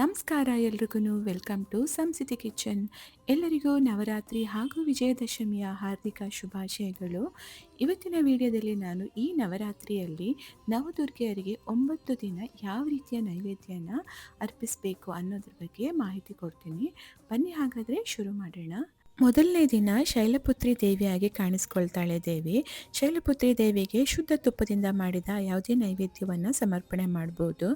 ನಮಸ್ಕಾರ ಎಲ್ರಿಗೂ welcome to ಸಂಸಿತಿ kitchen. ಎಲ್ಲರಿಗೂ ನವರಾತ್ರಿ ಹಾಗೂ ವಿಜಯದಶಮಿಯ ಹಾರ್ದಿಕ ಶುಭಾಶಯಗಳು. ಇವತ್ತಿನ ವಿಡಿಯೋದಲ್ಲಿ ನಾನು ಈ ನವರಾತ್ರಿಯಲ್ಲಿ ನವದುರ್ಗೆಯರಿಗೆ ಒಂಬತ್ತು ದಿನ ಯಾವ ರೀತಿಯ ನೈವೇದ್ಯನ ಅರ್ಪಿಸಬೇಕು ಅನ್ನೋದ್ರ ಬಗ್ಗೆ ಮಾಹಿತಿ ಕೊಡ್ತೀನಿ. ಬನ್ನಿ ಹಾಗಾದರೆ ಶುರು ಮಾಡೋಣ. ಮೊದಲನೇ ದಿನ ಶೈಲಪುತ್ರಿ ದೇವಿಯಾಗಿ ಕಾಣಿಸ್ಕೊಳ್ತಾಳೆ ದೇವಿ. ಶೈಲಪುತ್ರಿ ದೇವಿಗೆ ಶುದ್ಧ ತುಪ್ಪದಿಂದ ಮಾಡಿದ ಯಾವುದೇ ನೈವೇದ್ಯವನ್ನು ಸಮರ್ಪಣೆ ಮಾಡ್ಬೋದು.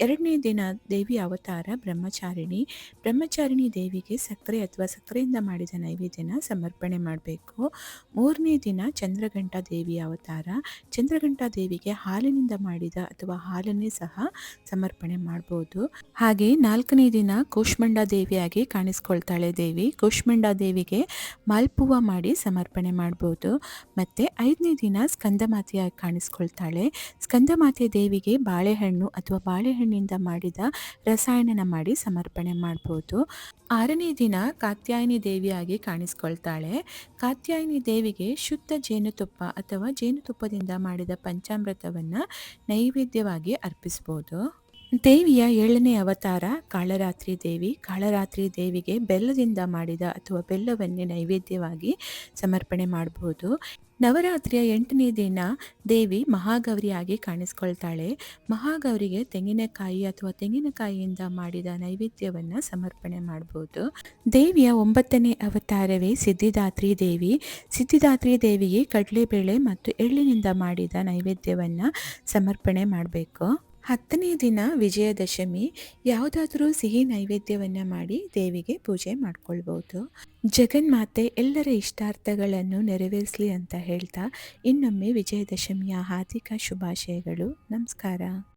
ಎರಡನೇ ದಿನ ದೇವಿ ಅವತಾರ ಬ್ರಹ್ಮಚಾರಿಣಿ. ಬ್ರಹ್ಮಚಾರಿಣಿ ದೇವಿಗೆ ಸಕ್ಕರೆ ಅಥವಾ ಸಕ್ಕರೆಯಿಂದ ಮಾಡಿದ ನೈವೇದ್ಯನ ಸಮರ್ಪಣೆ ಮಾಡಬೇಕು. ಮೂರನೇ ದಿನ ಚಂದ್ರಘಂಟ ದೇವಿಯ ಅವತಾರ. ಚಂದ್ರಘಂಟ ದೇವಿಗೆ ಹಾಲಿನಿಂದ ಮಾಡಿದ ಅಥವಾ ಹಾಲನ್ನೇ ಸಹ ಸಮರ್ಪಣೆ ಮಾಡ್ಬೋದು. ಹಾಗೆ ನಾಲ್ಕನೇ ದಿನ ಕೂಷ್ಮಂಡ ದೇವಿಯಾಗಿ ಕಾಣಿಸ್ಕೊಳ್ತಾಳೆ ದೇವಿ. ಕೂಷ್ಮಂಡ ದೇವಿ ದೇವಿಗೆ ಮಾಲ್ಪುವ ಮಾಡಿ ಸಮರ್ಪಣೆ ಮಾಡ್ಬೋದು. ಮತ್ತು ಐದನೇ ದಿನ ಸ್ಕಂದಮಾತೆಯಾಗಿ ಕಾಣಿಸ್ಕೊಳ್ತಾಳೆ. ಸ್ಕಂದಮಾತೆ ದೇವಿಗೆ ಬಾಳೆಹಣ್ಣು ಅಥವಾ ಬಾಳೆಹಣ್ಣಿಂದ ಮಾಡಿದ ರಸಾಯನನ ಮಾಡಿ ಸಮರ್ಪಣೆ ಮಾಡ್ಬೋದು. ಆರನೇ ದಿನ ಕಾತ್ಯಾಯಿನಿ ದೇವಿಯಾಗಿ ಕಾಣಿಸ್ಕೊಳ್ತಾಳೆ. ಕಾತ್ಯಾಯಿನಿ ದೇವಿಗೆ ಶುದ್ಧ ಜೇನುತುಪ್ಪ ಅಥವಾ ಜೇನುತುಪ್ಪದಿಂದ ಮಾಡಿದ ಪಂಚಾಮೃತವನ್ನು ನೈವೇದ್ಯವಾಗಿ ಅರ್ಪಿಸ್ಬೋದು. ದೇವಿಯ ಏಳನೇ ಅವತಾರ ಕಾಳರಾತ್ರಿ ದೇವಿ. ಕಾಳರಾತ್ರಿ ದೇವಿಗೆ ಬೆಲ್ಲದಿಂದ ಮಾಡಿದ ಅಥವಾ ಬೆಲ್ಲವನ್ನೇ ನೈವೇದ್ಯವಾಗಿ ಸಮರ್ಪಣೆ ಮಾಡಬಹುದು. ನವರಾತ್ರಿಯ ಎಂಟನೇ ದಿನ ದೇವಿ ಮಹಾಗೌರಿಯಾಗಿ ಕಾಣಿಸ್ಕೊಳ್ತಾಳೆ. ಮಹಾಗೌರಿಗೆ ತೆಂಗಿನಕಾಯಿ ಅಥವಾ ತೆಂಗಿನಕಾಯಿಯಿಂದ ಮಾಡಿದ ನೈವೇದ್ಯವನ್ನು ಸಮರ್ಪಣೆ ಮಾಡಬಹುದು. ದೇವಿಯ ಒಂಬತ್ತನೇ ಅವತಾರವೇ ಸಿದ್ಧಿದಾತ್ರಿ ದೇವಿ. ಸಿದ್ಧಿದಾತ್ರಿ ದೇವಿಗೆ ಕಡಲೆಬೇಳೆ ಮತ್ತು ಎಳ್ಳಿನಿಂದ ಮಾಡಿದ ನೈವೇದ್ಯವನ್ನು ಸಮರ್ಪಣೆ ಮಾಡಬೇಕು. ಹತ್ತನೇ ದಿನ ವಿಜಯದಶಮಿ, ಯಾವುದಾದ್ರೂ ಸಿಹಿ ನೈವೇದ್ಯವನ್ನು ಮಾಡಿ ದೇವಿಗೆ ಪೂಜೆ ಮಾಡ್ಕೊಳ್ಬೋದು. ಜಗನ್ಮಾತೆ ಎಲ್ಲರ ಇಷ್ಟಾರ್ಥಗಳನ್ನು ನೆರವೇರಿಸಲಿ ಅಂತ ಹೇಳ್ತಾ ಇನ್ನೊಮ್ಮೆ ವಿಜಯದಶಮಿಯ ಹಾರ್ದಿಕ ಶುಭಾಶಯಗಳು. ನಮಸ್ಕಾರ.